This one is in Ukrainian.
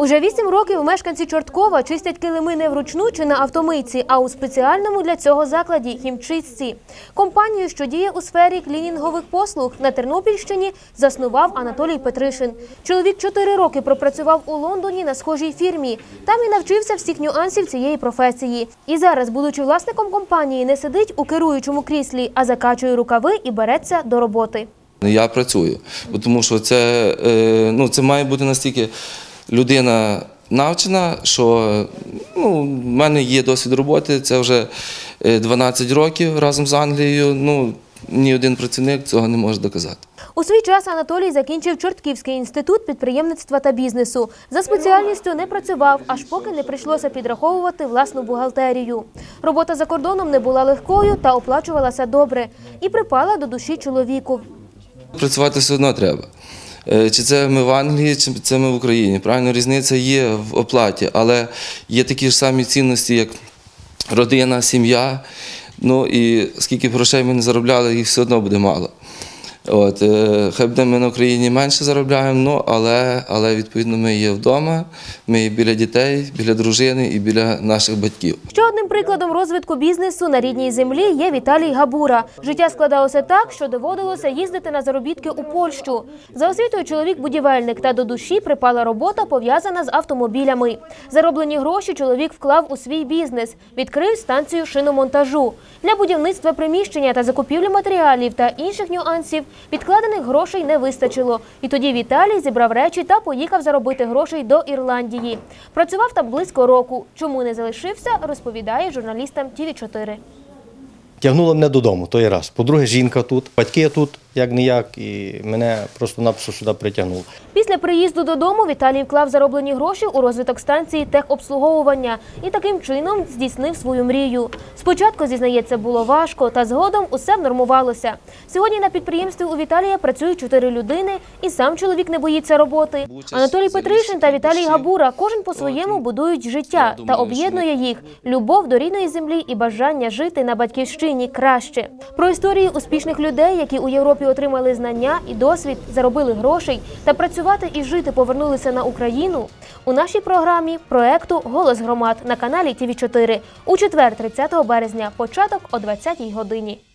Уже вісім років мешканці Чорткова чистять килими не вручну чи на автомийці, а у спеціальному для цього закладі хімчистці. Компанію, що діє у сфері клінінгових послуг на Тернопільщині, заснував Анатолій Петришин. Чоловік чотири роки пропрацював у Лондоні на схожій фірмі. Там і навчився всіх нюансів цієї професії. І зараз, будучи власником компанії, не сидить у керуючому кріслі, а закачує рукави і береться до роботи. Я працюю, тому що це, е, ну, це має бути настільки людина навчена, що ну, в мене є досвід роботи, це вже е, 12 років разом з Англією. Ну, ні один працівник цього не може доказати. У свій час Анатолій закінчив Чортківський інститут підприємництва та бізнесу. За спеціальністю не працював, аж поки не прийшлося підраховувати власну бухгалтерію. Робота за кордоном не була легкою та оплачувалася добре. І припала до душі чоловіку. Працювати все одно треба. Е, Чи це ми в Англії, чи це ми в Україні. Правильно, різниця є в оплаті, але є такі ж самі цінності, як родина, сім'я. Ну і скільки грошей ми не заробляли, їх все одно буде мало. От, е, хай буде ми на Україні менше заробляємо, ну, але, але відповідно ми є вдома, ми є біля дітей, біля дружини і біля наших батьків. Ще одним прикладом розвитку бізнесу на рідній землі є Віталій Габура. Життя складалося так, що доводилося їздити на заробітки у Польщу. За освітою чоловік будівельник та до душі припала робота, пов'язана з автомобілями. Зароблені гроші чоловік вклав у свій бізнес, відкрив станцію шиномонтажу. Для будівництва приміщення та закупівлі матеріалів та інших нюансів відкладених грошей не вистачило. І тоді Віталій зібрав речі та поїхав заробити грошей до Ірландії. Працював там близько року. Чому не залишився, розповідає журналістам ТІВІ 4 Тягнула мене додому, той раз. По-друге, жінка тут, батьки тут, як ніяк, і мене просто-напросто сюди притягнуло. Після приїзду додому Віталій вклав зароблені гроші у розвиток станції техобслуговування і таким чином здійснив свою мрію. Спочатку, зізнається, було важко, та згодом усе внормувалося. Сьогодні на підприємстві у Віталія працюють чотири людини, і сам чоловік не боїться роботи. Анатолій Петришин та Віталій Габура кожен по-своєму будують життя та об'єднує їх любов до рідної землі і бажання жити на батьківщині краще. Про історії успішних людей, які у Європі отримали знання і досвід, заробили грошей та працювати і жити повернулися на Україну. У нашій програмі проекту Голос громад на каналі ТІВІ 4 у четвер, 30 березня, початок о 20-й годині.